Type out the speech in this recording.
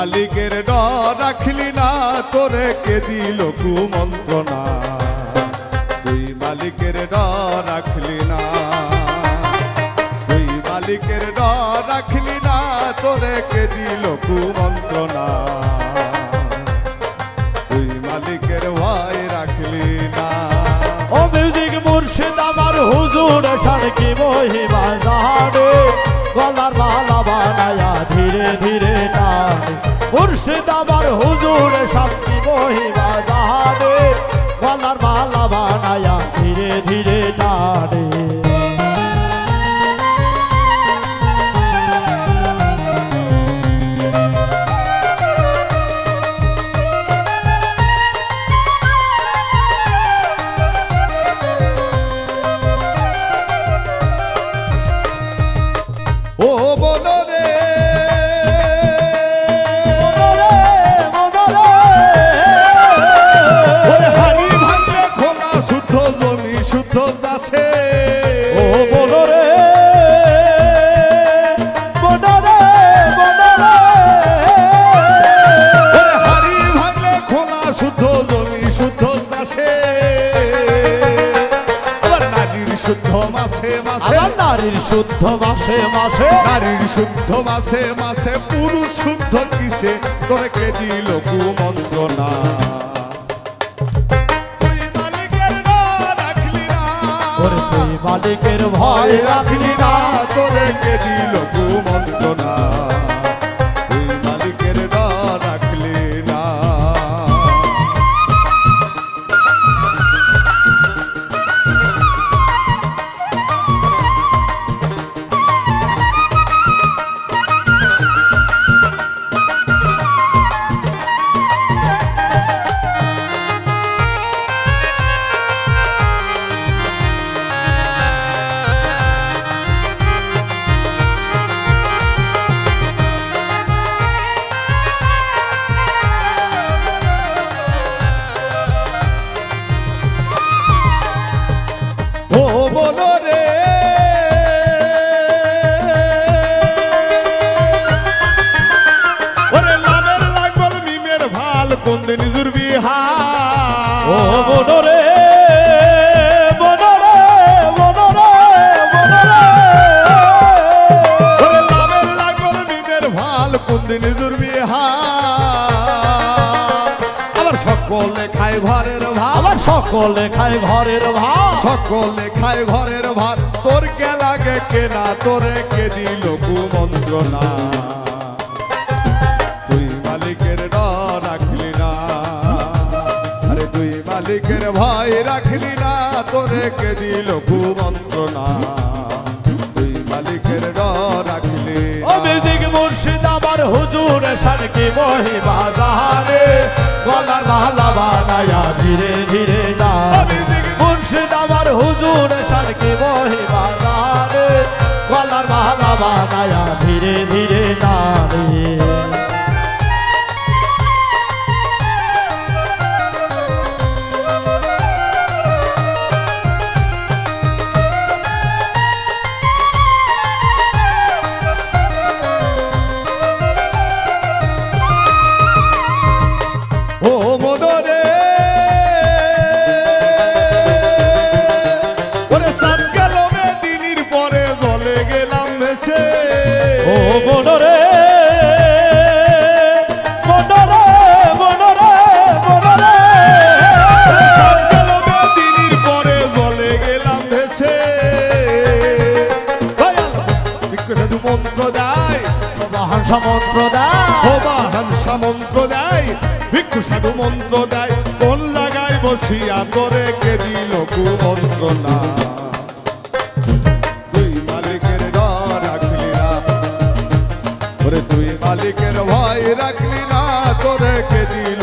মালিকের ডর রাখলি না, তোরে কে দিল কুমন্ত্রণা? তুই মালিকের ডর রাখলি না। তুই মালিকের ডর রাখলি না, তোরে কে দিল কুমন্ত্রণা? তুই মালিকের ভয় রাখলি না। ও মিউজিক মুর্শিদ, আমার হুজুর শানকি মহিমা? মাসে মাসে নারীর শুদ্ধ মাসে মাসে। নারীর শুদ্ধ মাসে মাসে পুরুষ শুদ্ধ কিসে? তোরে কে দিল কুমন্ত্রণা? মালিকের ভয় রাখলি না। তোরে কে দিল কুমন্ত্রণা? সকলে খায় ঘরের ভাত সকলে খায় ঘরের ভাত সকলে খায় ঘরের ভাত তোর কে লাগে কেনা তোরে কে দিল কুমন্ত্রণা? তুই মালিকের মালিকের ভয় রাখলি না, তোরে কে দিল কুমন্ত্রণা? তুই মালিকের ডর রাখলি ও মুর্শিদ আমার হুজুর শানকি মহিমা জাহানে গলার মালা বানায়া ধীরে ধীরে না। মুর্শিদ আমার হুজুর শানকি মহিমা জাহানে গলার মালা বানায়া ধীরে ধীরে নারে ও সবাহান সমন্ত্রদায় ও সবাহান সমন্ত্রদায় ভিক্ষু সাধু মন্ত্র দেয়। কোন লাগাই বসিয়া করে কে দিল কুমন্ত্রণা? তুই মালিকের ভয় রাখলি না, তোরে কে দিল